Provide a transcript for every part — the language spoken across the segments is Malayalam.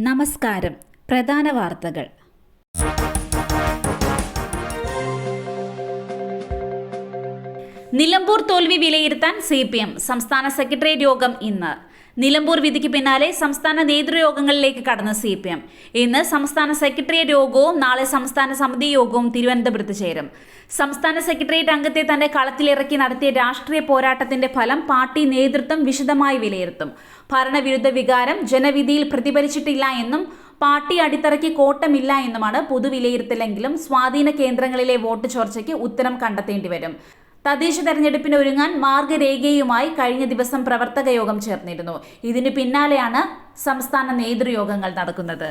നമസ്കാരം. പ്രധാന വാർത്തകൾ. നിലമ്പൂർ തോൽവി വിലയിരുത്താൻ സി പി എം. സംസ്ഥാന സെക്രട്ടേറിയറ്റ് യോഗം ഇന്ന്. നിലമ്പൂർ വിധിക്ക് പിന്നാലെ സംസ്ഥാന നേതൃയോഗങ്ങളിലേക്ക് കടന്ന സി പി എം. ഇന്ന് സംസ്ഥാന സെക്രട്ടേറിയറ്റ് യോഗവും നാളെ സംസ്ഥാന സമിതി യോഗവും തിരുവനന്തപുരത്ത് ചേരും. സംസ്ഥാന സെക്രട്ടേറിയറ്റ് അംഗത്തെ തന്നെ കളത്തിലിറക്കി നടത്തിയ രാഷ്ട്രീയ പോരാട്ടത്തിന്റെ ഫലം പാർട്ടി നേതൃത്വം വിശദമായി വിലയിരുത്തും. ഭരണവിരുദ്ധ വികാരം ജനവിധിയിൽ പ്രതിഫലിച്ചിട്ടില്ല എന്നും പാർട്ടി അടിത്തറയ്ക്ക് കോട്ടമില്ല എന്നുമാണ് പൊതുവിലയിരുത്തലെങ്കിലും സ്വാധീന കേന്ദ്രങ്ങളിലെ വോട്ട് ചോർച്ചയ്ക്ക് ഉത്തരം കണ്ടെത്തേണ്ടി വരും. തദ്ദേശ തെരഞ്ഞെടുപ്പിന് ഒരുങ്ങാൻ മാർഗരേഖയുമായി കഴിഞ്ഞ ദിവസം പ്രവർത്തക യോഗം ചേർന്നിരുന്നു. ഇതിന് പിന്നാലെയാണ് സംസ്ഥാന നേതൃയോഗങ്ങൾ നടക്കുന്നത്.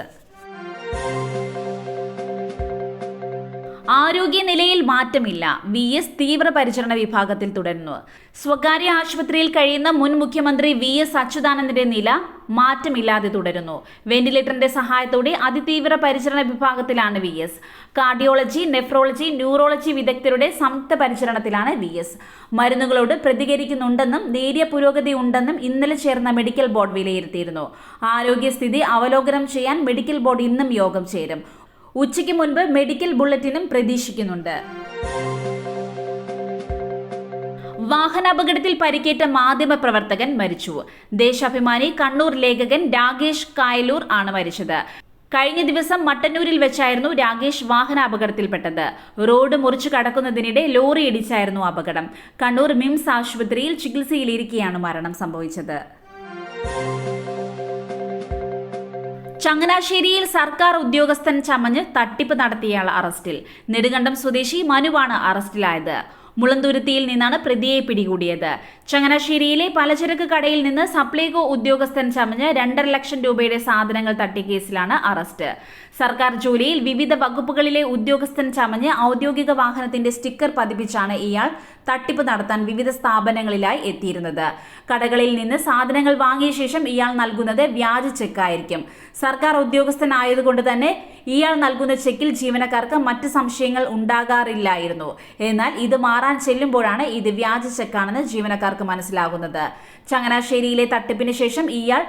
ആരോഗ്യനിലയിൽ മാറ്റമില്ല. വി. എസ്. തീവ്രപരിചരണ വിഭാഗത്തിൽ തുടരുന്നു. സ്വകാര്യ ആശുപത്രിയിൽ കഴിയുന്ന മുൻ മുഖ്യമന്ത്രി വി. എസ്. അച്യുതാനന്ദന്റെ നില മാറ്റമില്ലാതെ തുടരുന്നു. വെന്റിലേറ്ററിന്റെ സഹായത്തോടെ അതിതീവ്ര പരിചരണ വിഭാഗത്തിലാണ് V. S. Cardiology nephrology neurology വിദഗ്ധരുടെ സംയുക്ത പരിചരണത്തിലാണ് വി. എസ്. മരുന്നുകളോട് പ്രതികരിക്കുന്നുണ്ടെന്നും നേരിയ പുരോഗതി ഉണ്ടെന്നും ഇന്നലെ ചേർന്ന മെഡിക്കൽ ബോർഡ് വിലയിരുത്തിയിരുന്നു. ആരോഗ്യസ്ഥിതി അവലോകനം ചെയ്യാൻ മെഡിക്കൽ ബോർഡ് ഇന്നും യോഗം ചേരും. ഉച്ചയ്ക്ക് മുൻപ് മെഡിക്കൽ ബുള്ളറ്റിനും പ്രതീക്ഷിക്കുന്നുണ്ട്. വാഹനാപകടത്തിൽ പരിക്കേറ്റ മാധ്യമ പ്രവർത്തകൻ മരിച്ചു. ദേശാഭിമാനി കണ്ണൂർ ലേഖകൻ രാകേഷ് കായലൂർ ആണ് മരിച്ചത്. കഴിഞ്ഞ ദിവസം മട്ടന്നൂരിൽ വെച്ചായിരുന്നു രാകേഷ് വാഹനാപകടത്തിൽപ്പെട്ടത്. റോഡ് മുറിച്ചു കടക്കുന്നതിനിടെ ലോറി ഇടിച്ചായിരുന്നു അപകടം. കണ്ണൂർ മിംസ് ആശുപത്രിയിൽ ചികിത്സയിലിരിക്കെയാണ് മരണം സംഭവിച്ചത്. ചങ്ങനാശ്ശേരിയിൽ സർക്കാർ ഉദ്യോഗസ്ഥൻ ചമഞ്ഞ് തട്ടിപ്പ് നടത്തിയയാൾ അറസ്റ്റിൽ. നെടുങ്കണ്ടം സ്വദേശി മനുവാണ് അറസ്റ്റിലായത്. മുളന്തുരുത്തിയിൽ നിന്നാണ് പ്രതിയെ പിടികൂടിയത്. ചങ്ങനാശ്ശേരിയിലെ പലചരക്ക് കടയിൽ നിന്ന് സപ്ലൈകോ ഉദ്യോഗസ്ഥൻ ചമഞ്ഞ് രണ്ടര ലക്ഷം രൂപയുടെ സാധനങ്ങൾ തട്ടിയ കേസിലാണ് അറസ്റ്റ്. സർക്കാർ ജോലിയിൽ വിവിധ വകുപ്പുകളിലെ ഉദ്യോഗസ്ഥൻ ചമഞ്ഞ് ഔദ്യോഗിക വാഹനത്തിന്റെ സ്റ്റിക്കർ പതിപ്പിച്ചാണ് ഇയാൾ തട്ടിപ്പ് നടത്താൻ വിവിധ സ്ഥാപനങ്ങളിലായി എത്തിയിരുന്നത്. കടകളിൽ നിന്ന് സാധനങ്ങൾ വാങ്ങിയ ശേഷം ഇയാൾ നൽകുന്നത് വ്യാജ ചെക്കായിരിക്കും. സർക്കാർ ഉദ്യോഗസ്ഥനായതുകൊണ്ട് തന്നെ ഇയാൾ നൽകുന്ന ചെക്കിൽ ജീവനക്കാർക്ക് മറ്റ് സംശയങ്ങൾ ഉണ്ടാകാറില്ലായിരുന്നു. എന്നാൽ ഇത് മാറാൻ ചെല്ലുമ്പോഴാണ് ഇത് വ്യാജ ചെക്കാണെന്ന് ജീവനക്കാർക്ക് മനസ്സിലാകുന്നത്. ചങ്ങനാശ്ശേരിയിലെ തട്ടിപ്പിന് ശേഷം ഇയാൾ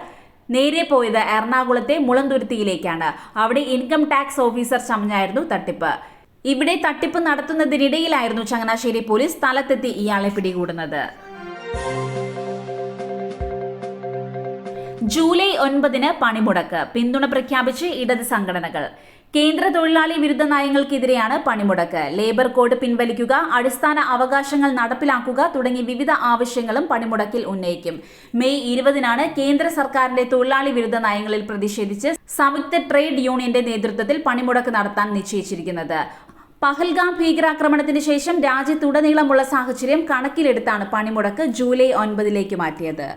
നേരെ പോയത് എറണാകുളത്തെ മുളന്തുരുത്തിയിലേക്കാണ്. അവിടെ ഇൻകം ടാക്സ് ഓഫീസർ ചമഞ്ഞായിരുന്നു തട്ടിപ്പ്. ഇവിടെ തട്ടിപ്പ് നടത്തുന്നതിനിടയിലായിരുന്നു ചങ്ങനാശ്ശേരി പോലീസ് സ്ഥലത്തെത്തി ഇയാളെ പിടികൂടുന്നത്. ജൂലൈ ഒൻപതിന് പണിമുടക്ക് പിന്തുണ പ്രഖ്യാപിച്ച് ഇടത് സംഘടനകൾ. കേന്ദ്ര തൊഴിലാളി വിരുദ്ധ നയങ്ങൾക്കെതിരെയാണ് പണിമുടക്ക്. ലേബർ കോഡ് പിൻവലിക്കുക അടിസ്ഥാന അവകാശങ്ങൾ നടപ്പിലാക്കുക തുടങ്ങി വിവിധ ആവശ്യങ്ങളും പണിമുടക്കിൽ ഉന്നയിക്കും. മെയ് ഇരുപതിനാണ് കേന്ദ്ര സർക്കാരിന്റെ തൊഴിലാളി വിരുദ്ധ നയങ്ങളിൽ പ്രതിഷേധിച്ച് സംയുക്ത ട്രേഡ് യൂണിയന്റെ നേതൃത്വത്തിൽ പണിമുടക്ക് നടത്താൻ നിശ്ചയിച്ചിരിക്കുന്നത്. പഹൽഗാം ഭീകരാക്രമണത്തിന് ശേഷം രാജ്യത്തുടനീളമുള്ള സാഹചര്യം കണക്കിലെടുത്താണ് പണിമുടക്ക് ജൂലൈ ഒൻപതിലേക്ക് മാറ്റിയത്.